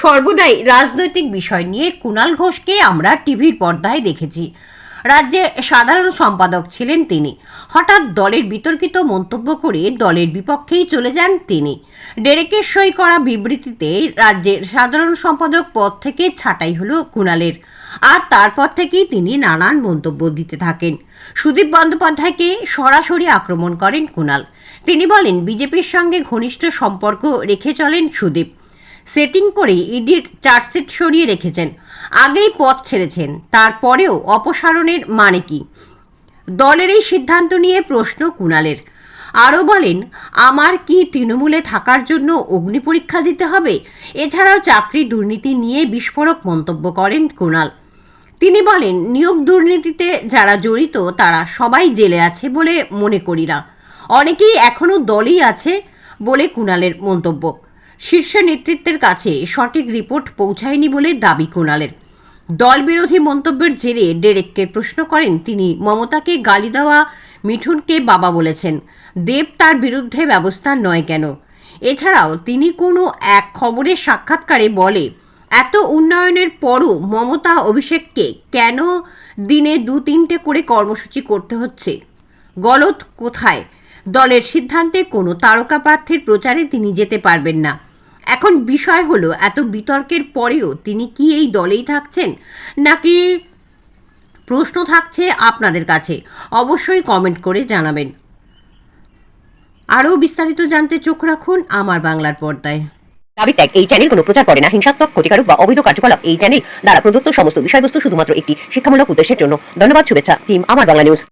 সর্বদাই রাজনৈতিক বিষয় নিয়ে কুণাল ঘোষকে আমরা টিভির পর্দায় দেখেছি। রাজ্যের সাধারণ সম্পাদক ছিলেন তিনি। হঠাৎ দলের বিতর্কিত মন্তব্য করে দলের বিপক্ষেই চলে যান তিনি। ডেরেকের সই করা বিবৃতিতে রাজ্যের সাধারণ সম্পাদক পদ থেকে ছাঁটাই হলো কুণালের। আর তারপর থেকেই তিনি নানান মন্তব্য দিতে থাকেন। সুদীপ বন্দ্যোপাধ্যায়কে সরাসরি আক্রমণ করেন কুণাল। তিনি বলেন, বিজেপির সঙ্গে ঘনিষ্ঠ সম্পর্ক রেখে চলেন সুদীপ। সেটিং করে ইডির চার্জশিট সরিয়ে রেখেছেন। আগেই পথ ছেড়েছেন, তারপরেও অপসারণের মানে কি? দলের এই সিদ্ধান্ত নিয়ে প্রশ্ন কুণালের। আরও বলেন, আমার কি তৃণমূলে থাকার জন্য অগ্নি পরীক্ষা দিতে হবে? এছাড়াও চাকরি দুর্নীতি নিয়ে বিস্ফোরক মন্তব্য করেন কুণাল। তিনি বলেন, নিয়োগ দুর্নীতিতে যারা জড়িত, তারা সবাই জেলে আছে বলে মনে করি না। অনেকেই এখনও দলেই আছে বলে কুণালের মন্তব্য। শীর্ষ নেতৃত্বের কাছে সঠিক রিপোর্ট পৌঁছায়নি বলে দাবি কুণালের। দলবিরোধী মন্তব্যের জেরে ডেরেককে প্রশ্ন করেন তিনি, মমতাকে গালি দেওয়া মিঠুনকে বাবা বলেছেন, দেব তার বিরুদ্ধে ব্যবস্থা নয় কেন? এছাড়াও তিনি কোনো এক খবরের সাক্ষাৎকারে বলে, এত উন্নয়নের পরও মমতা অভিষেককে কেন দিনে দু তিনটে করে কর্মসূচি করতে হচ্ছে? গলত কোথায়? দলের সিদ্ধান্তে কোনো তারকা প্রার্থীর প্রচারে তিনি যেতে পারবেন না। এখন বিষয় হলো, এত বিতর্কের পরেও তিনি কি এই দলেই থাকছেন? নাকি প্রশ্ন থাকছে আপনাদের কাছে? অবশ্যই কমেন্ট করে জানাবেন। আরও বিস্তারিত জানতে চোখ রাখুন আমার বাংলার পর্দায়। দাবি ত্যাগ, এই চ্যানেল কোনো প্রচার করে না। হিংসাত্মক, ক্ষতিকারক বা অবৈধ কার্যকলাপ, এই চ্যানেল দ্বারা প্রদত্ত সমস্ত বিষয়বস্তু শুধুমাত্র একটি শিক্ষামূলক উদ্দেশ্যের জন্য। ধন্যবাদ, শুভেচ্ছা টিম আমার বাংলা নিউজ